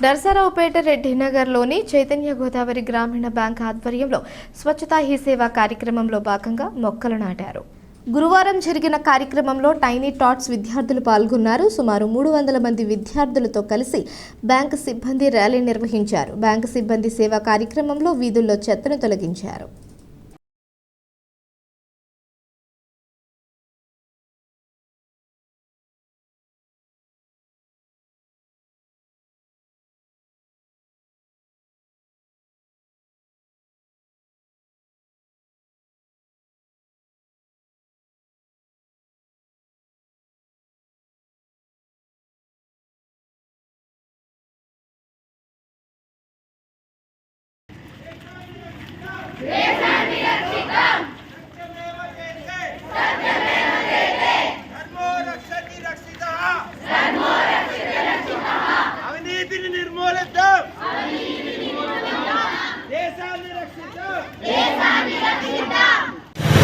నర్సరావుపేట రెడ్డినగర్లోని చైతన్య గోదావరి గ్రామీణ బ్యాంక్ ఆధ్వర్యంలో స్వచ్ఛతా హీ సేవ కార్యక్రమంలో భాగంగా మొక్కలు నాటారు. గురువారం జరిగిన కార్యక్రమంలో టైనీ టాట్స్ విద్యార్థులు పాల్గొన్నారు. సుమారు మూడు వందల మంది విద్యార్థులతో కలిసి బ్యాంక్ సిబ్బంది ర్యాలీ నిర్వహించారు. బ్యాంక్ సిబ్బంది సేవా కార్యక్రమంలో వీధుల్లో చెత్తను తొలగించారు ధర్మో రక్షతి రక్షితః అవినీతిని నిర్మూలిద్దాం దేశాన్ని రక్షిద్దాం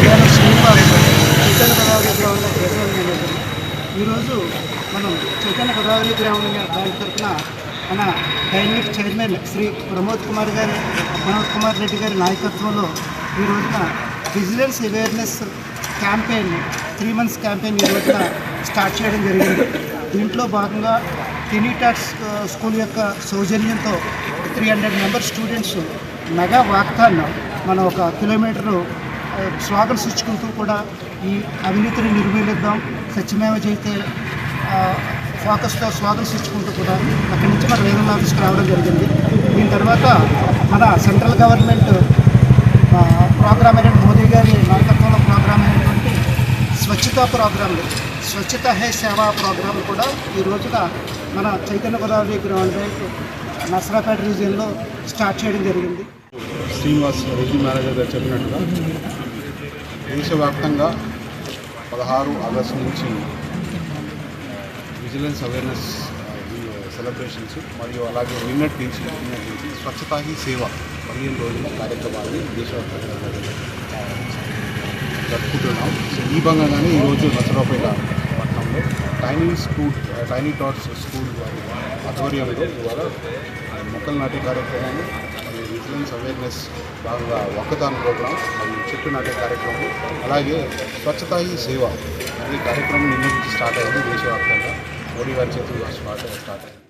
నేను శ్రీనివాస్ చైతన్య గోదావరి గ్రామంలో ప్రెసిడెంట్ మేనేజర్ ఈరోజు మనం చైతన్య గోదావరి గ్రామం బ్యాంక్ తరఫున మన డైనమిక్ చైర్మన్ శ్రీ ప్రమోద్ కుమార్ గారి మనోజ్ కుమార్ రెడ్డి గారి నాయకత్వంలో ఈ రోజున vigilance awareness campaign three months campaign ఈ రోజున స్టార్ట్ చేయడం జరిగింది. దీంట్లో భాగంగా కెనీటాక్స్ స్కూల్ యొక్క సౌజన్యంతో three hundred member students mega walkathon మనం ఒక కిలోమీటరు స్వాగతించుకుంటూ ఇచ్చుకుంటూ కూడా ఈ అవినీతిని నిర్మూలిద్దాం సత్యమేవ జయితే ఫోకస్తో స్వాగతం ఇచ్చుకుంటూ కూడా అక్కడి నుంచి మన రీజనల్ ఆఫీస్కి రావడం జరిగింది. దీని తర్వాత మన సెంట్రల్ గవర్నమెంట్ ప్రోగ్రామ్ అయిన మోదీ గారి నాయకత్వంలో ప్రోగ్రామ్ అయినటువంటి స్వచ్ఛతా ప్రోగ్రాంలు స్వచ్ఛత హే సేవా ప్రోగ్రాం కూడా ఈ రోజున మన చైతన్య గోదావరి గ్రౌండ్ బ్యాంక్ నసరాపేట రీజియన్లో స్టార్ట్ చేయడం జరిగింది. శ్రీనివాస్ రెడ్డి మేనేజర్ గారు చెప్పినట్టుగా దేశవ్యాప్తంగా పదహారు ఆగస్టు నుంచి విజిలెన్స్ అవేర్నెస్ సెలబ్రేషన్స్ మరియు అలాగే నిన్నటి నుంచి నిన్నటి నుంచి స్వచ్ఛతా హీ సేవ పదిహేను రోజుల కార్యక్రమాన్ని దేశవ్యాప్తంగా జరుపుకుంటున్నాం. సో ఈ భాగంగానే ఈరోజు నసరాపేట పట్టణంలో tiny school tiny tots school వారి ఆధ్వర్యంలో ఇవాళ మొక్కలు నాటే కార్యక్రమాన్ని విజిలెన్స్ అవేర్నెస్ భాగంగా ఒక్కదాని ప్రోగ్రాం మరియు చెట్టు నాటే కార్యక్రమం. అలాగే స్వచ్ఛతా ఈ సేవ. ఈ కార్యక్రమం నిన్న నుంచి స్టార్ట్ అయింది. దేశవ్యాప్తంగా మోడీ గారి చేతుల్లో స్టార్ట్ స్టార్ట్ అయింది